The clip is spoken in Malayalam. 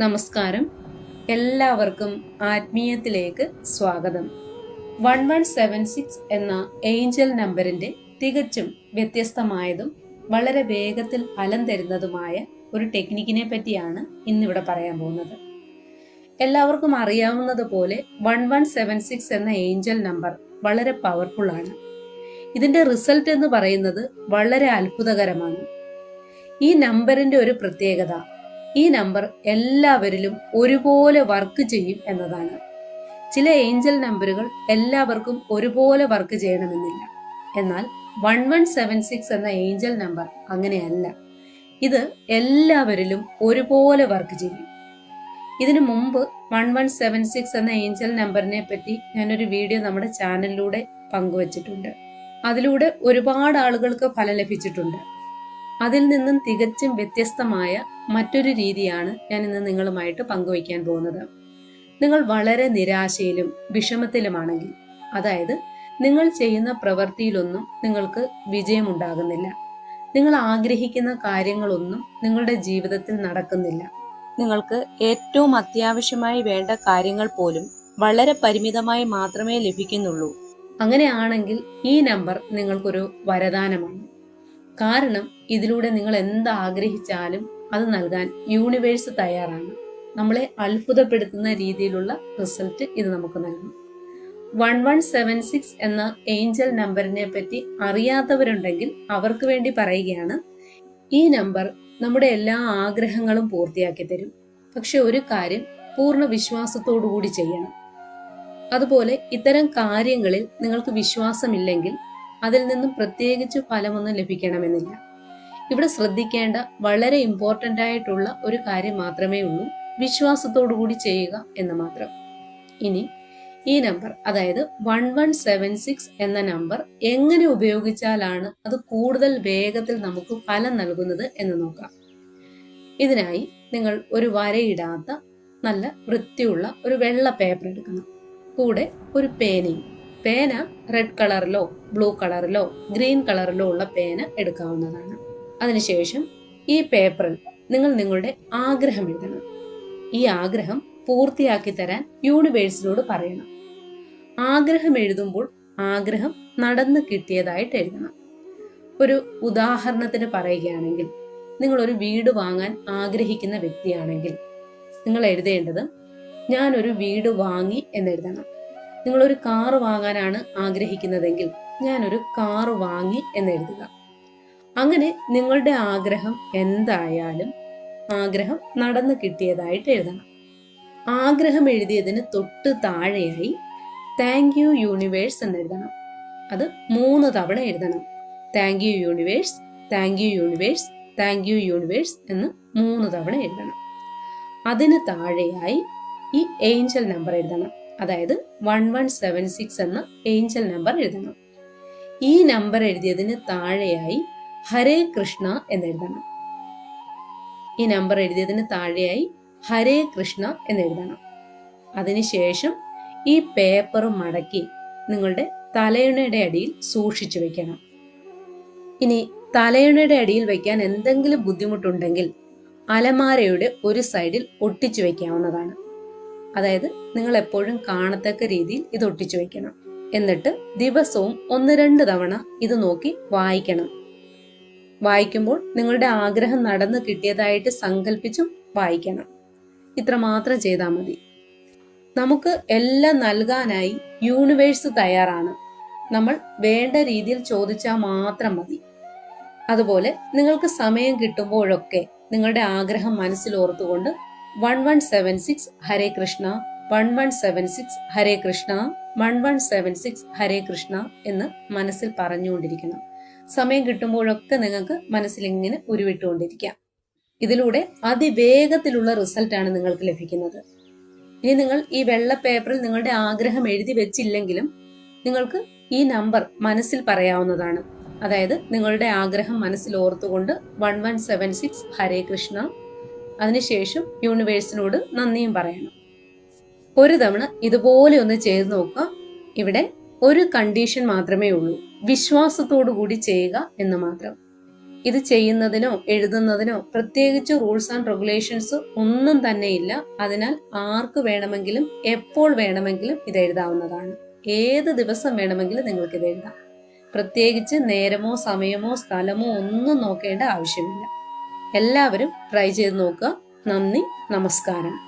നമസ്കാരം. എല്ലാവർക്കും ആത്മീയത്തിലേക്ക് സ്വാഗതം. വൺ വൺ സെവൻ സിക്സ് എന്ന ഏഞ്ചൽ നമ്പറിന്റെ തികച്ചും വ്യത്യസ്തമായതും വളരെ വേഗത്തിൽ ഫലം തരുന്നതുമായ ഒരു ടെക്നിക്കിനെ പറ്റിയാണ് ഇന്നിവിടെ പറയാൻ പോകുന്നത്. എല്ലാവർക്കും അറിയാവുന്നതുപോലെ വൺ വൺ സെവൻ സിക്സ് എന്ന ഏഞ്ചൽ നമ്പർ വളരെ പവർഫുൾ ആണ്. ഇതിന്റെ റിസൾട്ട് എന്ന് പറയുന്നത് വളരെ അത്ഭുതകരമാണ്. ഈ നമ്പറിന്റെ ഒരു പ്രത്യേകത ഈ നമ്പർ എല്ലാവരിലും ഒരുപോലെ വർക്ക് ചെയ്യും എന്നതാണ്. ചില ഏഞ്ചൽ നമ്പറുകൾ എല്ലാവർക്കും ഒരുപോലെ വർക്ക് ചെയ്യണമെന്നില്ല. എന്നാൽ വൺ വൺ സെവൻ സിക്സ് എന്ന ഏഞ്ചൽ നമ്പർ അങ്ങനെയല്ല. ഇത് എല്ലാവരിലും ഒരുപോലെ വർക്ക് ചെയ്യും. ഇതിനു മുമ്പ് വൺ വൺ സെവൻ സിക്സ് എന്ന ഏഞ്ചൽ നമ്പറിനെ പറ്റി ഞാനൊരു വീഡിയോ നമ്മുടെ ചാനലിലൂടെ പങ്കുവച്ചിട്ടുണ്ട്. അതിലൂടെ ഒരുപാട് ആളുകൾക്ക് ഫലം ലഭിച്ചിട്ടുണ്ട്. അതിൽ നിന്നും തികച്ചും വ്യത്യസ്തമായ മറ്റൊരു രീതിയാണ് ഞാൻ ഇന്ന് നിങ്ങളുമായിട്ട് പങ്കുവയ്ക്കാൻ പോകുന്നത്. നിങ്ങൾ വളരെ നിരാശയിലും വിഷമത്തിലുമാണെങ്കിൽ അതായത് നിങ്ങൾ ചെയ്യുന്ന പ്രവൃത്തിയിലൊന്നും നിങ്ങൾക്ക് വിജയമുണ്ടാകുന്നില്ല. നിങ്ങൾ ആഗ്രഹിക്കുന്ന കാര്യങ്ങളൊന്നും നിങ്ങളുടെ ജീവിതത്തിൽ നടക്കുന്നില്ല. നിങ്ങൾക്ക് ഏറ്റവും അത്യാവശ്യമായി വേണ്ട കാര്യങ്ങൾ പോലും വളരെ പരിമിതമായി മാത്രമേ ലഭിക്കുന്നുള്ളൂ. അങ്ങനെയാണെങ്കിൽ ഈ നമ്പർ നിങ്ങൾക്കൊരു വരദാനമാണ്. കാരണം ഇതിലൂടെ നിങ്ങൾ എന്ത് ആഗ്രഹിച്ചാലും അത് നൽകാൻ യൂണിവേഴ്സ് തയ്യാറാണ്. നമ്മളെ അത്ഭുതപ്പെടുത്തുന്ന രീതിയിലുള്ള റിസൾട്ട് ഇത് നമുക്ക് നൽകും. വൺ വൺ സെവൻ സിക്സ് എന്ന ഏഞ്ചൽ നമ്പറിനെ പറ്റി അറിയാത്തവരുണ്ടെങ്കിൽ അവർക്ക് വേണ്ടി പറയുകയാണ് ഈ നമ്പർ നമ്മുടെ എല്ലാ ആഗ്രഹങ്ങളും പൂർത്തിയാക്കി തരും. പക്ഷെ ഒരു കാര്യം പൂർണ വിശ്വാസത്തോടു കൂടി ചെയ്യണം. അതുപോലെ ഇത്തരം കാര്യങ്ങളിൽ നിങ്ങൾക്ക് വിശ്വാസമില്ലെങ്കിൽ അതിൽ നിന്നും പ്രത്യേകിച്ച് ഫലമൊന്നും ലഭിക്കണമെന്നില്ല. ഇവിടെ ശ്രദ്ധിക്കേണ്ട വളരെ ഇമ്പോർട്ടന്റ് ആയിട്ടുള്ള ഒരു കാര്യം മാത്രമേ ഉള്ളൂ. വിശ്വാസത്തോടു കൂടി ചെയ്യുക എന്ന് മാത്രം. ഇനി ഈ നമ്പർ അതായത് വൺ വൺ സെവൻ സിക്സ് എന്ന നമ്പർ എങ്ങനെ ഉപയോഗിച്ചാലാണ് അത് കൂടുതൽ വേഗത്തിൽ നമുക്ക് ഫലം നൽകുന്നത് എന്ന് നോക്കാം. ഇതിനായി നിങ്ങൾ ഒരു വരയിടാത്ത നല്ല വൃത്തിയുള്ള ഒരു വെള്ള പേപ്പർ എടുക്കണം. കൂടെ ഒരു പേനയും പേന റെഡ് കളറിലോ ബ്ലൂ കളറിലോ ഗ്രീൻ കളറിലോ ഉള്ള പേന എടുക്കാവുന്നതാണ്. അതിനുശേഷം ഈ പേപ്പറിൽ നിങ്ങൾ നിങ്ങളുടെ ആഗ്രഹം എഴുതണം. ഈ ആഗ്രഹം പൂർത്തിയാക്കി തരാൻ യൂണിവേഴ്സിനോട് പറയണം. ആഗ്രഹം എഴുതുമ്പോൾ ആഗ്രഹം നടന്നു കിട്ടിയതായിട്ട് എഴുതണം. ഒരു ഉദാഹരണത്തിന് പറയുകയാണെങ്കിൽ നിങ്ങൾ ഒരു വീട് വാങ്ങാൻ ആഗ്രഹിക്കുന്ന വ്യക്തിയാണെങ്കിൽ നിങ്ങൾ എഴുതേണ്ടത് ഞാൻ ഒരു വീട് വാങ്ങി എന്നെഴുതണം. നിങ്ങളൊരു കാർ വാങ്ങാനാണ് ആഗ്രഹിക്കുന്നതെങ്കിൽ ഞാനൊരു കാർ വാങ്ങി എന്ന് എഴുതുക അങ്ങനെ നിങ്ങളുടെ ആഗ്രഹം എന്തായാലും ആഗ്രഹം നടന്നു കിട്ടിയതായിട്ട് എഴുതണം. ആഗ്രഹം എഴുതിയതിന് തൊട്ട് താഴെയായി താങ്ക് യു യൂണിവേഴ്സ് എന്നെഴുതണം. അത് മൂന്ന് തവണ എഴുതണം. Thank you universe thank you universe thank you universe എന്ന് മൂന്ന് തവണ എഴുതണം. അതിന് താഴെയായി ഈ ഏഞ്ചൽ നമ്പർ എഴുതണം. അതായത് വൺ വൺ സെവൻ സിക്സ് എന്ന ഏഞ്ചൽ നമ്പർ എഴുതണം. ഈ നമ്പർ എഴുതിയതിന് താഴെയായി ഹരേ കൃഷ്ണ എന്നെഴുതണം. ഈ നമ്പർ എഴുതിയതിന് താഴെയായി ഹരേ കൃഷ്ണ എന്നെഴുതണം. അതിനുശേഷം ഈ പേപ്പർ മടക്കി നിങ്ങളുടെ തലയണയുടെ അടിയിൽ സൂക്ഷിച്ചു വെക്കണം. ഇനി തലയണയുടെ അടിയിൽ വെക്കാൻ എന്തെങ്കിലും ബുദ്ധിമുട്ടുണ്ടെങ്കിൽ അലമാരയുടെ ഒരു സൈഡിൽ ഒട്ടിച്ചു വെക്കാവുന്നതാണ്. അതായത് നിങ്ങൾ എപ്പോഴും കാണത്തക്ക രീതിയിൽ ഇത് ഒട്ടിച്ചു വയ്ക്കണം എന്നിട്ട് ദിവസവും ഒന്ന് രണ്ട് തവണ ഇത് നോക്കി വായിക്കണം. വായിക്കുമ്പോൾ നിങ്ങളുടെ ആഗ്രഹം നടന്നു കിട്ടിയതായിട്ട് സങ്കല്പിച്ചും വായിക്കണം. ഇത്ര മാത്രം ചെയ്താൽ മതി. നമുക്ക് എല്ലാം നൽകാനായി യൂണിവേഴ്സ് തയ്യാറാണ്. നമ്മൾ വേണ്ട രീതിയിൽ ചോദിച്ചാൽ മാത്രം മതി. അതുപോലെ നിങ്ങൾക്ക് സമയം കിട്ടുമ്പോഴൊക്കെ നിങ്ങളുടെ ആഗ്രഹം മനസ്സിൽ ഓർത്തുകൊണ്ട് one one seven six Hare Krishna one one seven six Hare Krishna one one seven six Hare Krishna എന്ന് മനസ്സിൽ പറഞ്ഞുകൊണ്ടിരിക്കണം സമയം കിട്ടുമ്പോഴൊക്കെ നിങ്ങൾക്ക് മനസ്സിൽ ഇങ്ങനെ ഉരുവിട്ടുകൊണ്ടിരിക്കാം. ഇതിലൂടെ അതിവേഗത്തിലുള്ള റിസൾട്ടാണ് നിങ്ങൾക്ക് ലഭിക്കുന്നത്. ഇനി നിങ്ങൾ ഈ വെള്ള പേപ്പറിൽ നിങ്ങളുടെ ആഗ്രഹം എഴുതി വെച്ചില്ലെങ്കിലും നിങ്ങൾക്ക് ഈ നമ്പർ മനസ്സിൽ പറയാവുന്നതാണ്. അതായത് നിങ്ങളുടെ ആഗ്രഹം മനസ്സിൽ ഓർത്തുകൊണ്ട് one one seven six Hare Krishna അതിനുശേഷം യൂണിവേഴ്സിനോട് നന്ദിയും പറയണം. ഒരു തവണ ഇതുപോലെ ഒന്ന് ചെയ്തു നോക്കുക. ഇവിടെ ഒരു കണ്ടീഷൻ മാത്രമേ ഉള്ളൂ. വിശ്വാസത്തോടു കൂടി ചെയ്യുക എന്ന് മാത്രം. ഇത് ചെയ്യുന്നതിനോ എഴുതുന്നതിനോ പ്രത്യേകിച്ച് റൂൾസ് ആൻഡ് റെഗുലേഷൻസ് ഒന്നും തന്നെ ഇല്ല. അതിനാൽ ആർക്ക് വേണമെങ്കിലും എപ്പോൾ വേണമെങ്കിലും ഇത് എഴുതാവുന്നതാണ്. ഏത് ദിവസം വേണമെങ്കിലും നിങ്ങൾക്ക് ഇത് എഴുതാം. പ്രത്യേകിച്ച് നേരമോ സമയമോ സ്ഥലമോ ഒന്നും നോക്കേണ്ട ആവശ്യമില്ല. എല്ലാവരും ട്രൈ ചെയ്ത് നോക്കുക. നന്ദി നമസ്കാരം.